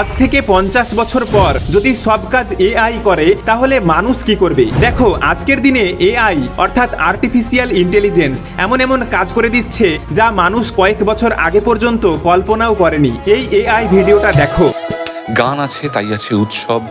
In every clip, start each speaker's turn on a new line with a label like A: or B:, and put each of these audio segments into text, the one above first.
A: আজ থেকে পঞ্চাশ বছর পর যদি সব কাজ এআই করে, তাহলে মানুষ কি করবে? দেখো, আজকের দিনে এআই, অর্থাৎ আর্টিফিশিয়াল ইন্টেলিজেন্স এমন এমন কাজ করে দিচ্ছে যা মানুষ কয়েক বছর আগে পর্যন্ত কল্পনাও করেনি। এই এআই ভিডিওটা দেখো।
B: গান আছে, তাই আছে উৎসব।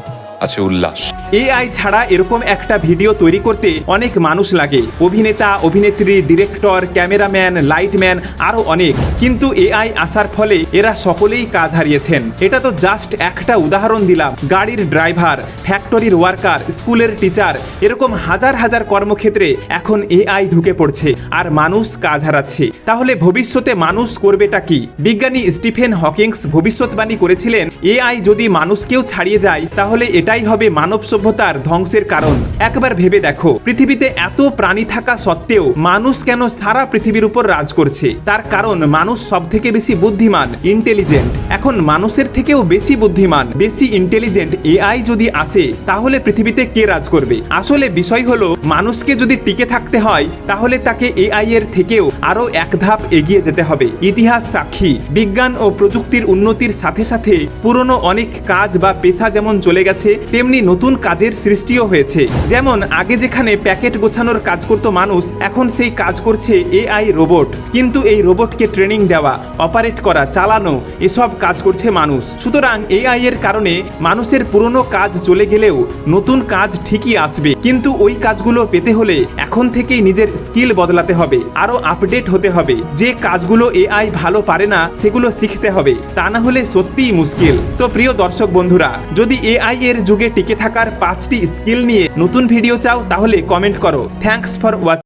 B: আছে উল্লাস।
A: এআই ছাড়া এরকম একটা ভিডিও তৈরি করতে অনেক মানুষ লাগে। অভিনেতা, অভিনেত্রী, ডিরেক্টর, ক্যামেরাম্যান, লাইটম্যান আরও অনেক। কিন্তু এআই আসার ফলে এরা সকলেই কাজ হারিয়েছেন। এটা তো জাস্ট একটা উদাহরণ দিলাম। গাড়ির ড্রাইভার, ফ্যাক্টরির ওয়ার্কার, স্কুলের টিচার, এরকম হাজার হাজার কর্মক্ষেত্রে এখন এআই ঢুকে পড়ছে আর মানুষ কাজ হারাচ্ছে। তাহলে ভবিষ্যতে মানুষ করবেটা কি? বিজ্ঞানী স্টিফেন হকিংস ভবিষ্যৎবাণী করেছিলেন এআই যদি মানুষকেও ছাড়িয়ে যায়, তাহলে এটাই হবে মানব সভ্যতার ধ্বংসের কারণ। একবার ভেবে দেখো, পৃথিবীতে এত প্রাণী থাকা সত্ত্বেও মানুষ কেন সারা পৃথিবীর উপর রাজ করছে? তার কারণ, মানুষ সব থেকে বেশি বুদ্ধিমান ইন্টেলিজেন্ট এখন মানুষের থেকেও বেশি বুদ্ধিমান, বেশি ইন্টেলিজেন্ট এআই যদি আসে, তাহলে পৃথিবীতে কে রাজ করবে? আসলে বিষয় হলো, মানুষকে যদি টিকে থাকতে হয়, তাহলে তাকে এআই এর থেকেও আরও এক ধাপ এগিয়ে যেতে হবে। ইতিহাস সাক্ষী, বিজ্ঞান ও প্রযুক্তির উন্নতির সাথে সাথে পুরনো অনেক কাজ বা পেশা যেমন চলে গেছে তেমনি নতুন কাজের সৃষ্টিও হয়েছে। যেমন, আগে যেখানে প্যাকেট গোছানোর কাজ করত মানুষ, এখন সেই কাজ করছে এআই রোবট। কিন্তু এই রোবটকে ট্রেনিং দেওয়া, অপারেট করা, চালানো, এসব কাজ করছে মানুষ। সুতরাং এআই এর কারণে মানুষের পুরনো কাজ চলে গেলেও নতুন কাজ ঠিকই আসবে। কিন্তু ওই কাজগুলো পেতে হলে এখন থেকেই নিজের স্কিল বদলাতে হবে আরও আপডেট হতে হবে। যে কাজগুলো এআই ভালো পারে না, সেগুলো শিখতে হবে। তা না হলে সত্যিই মুশকিল। তো প্রিয় দর্শক বন্ধুরা, যদি এআই এর যুগে টিকে থাকার পাঁচটি স্কিল নিয়ে নতুন ভিডিও চাও তাহলে কমেন্ট করো। Thanks for watching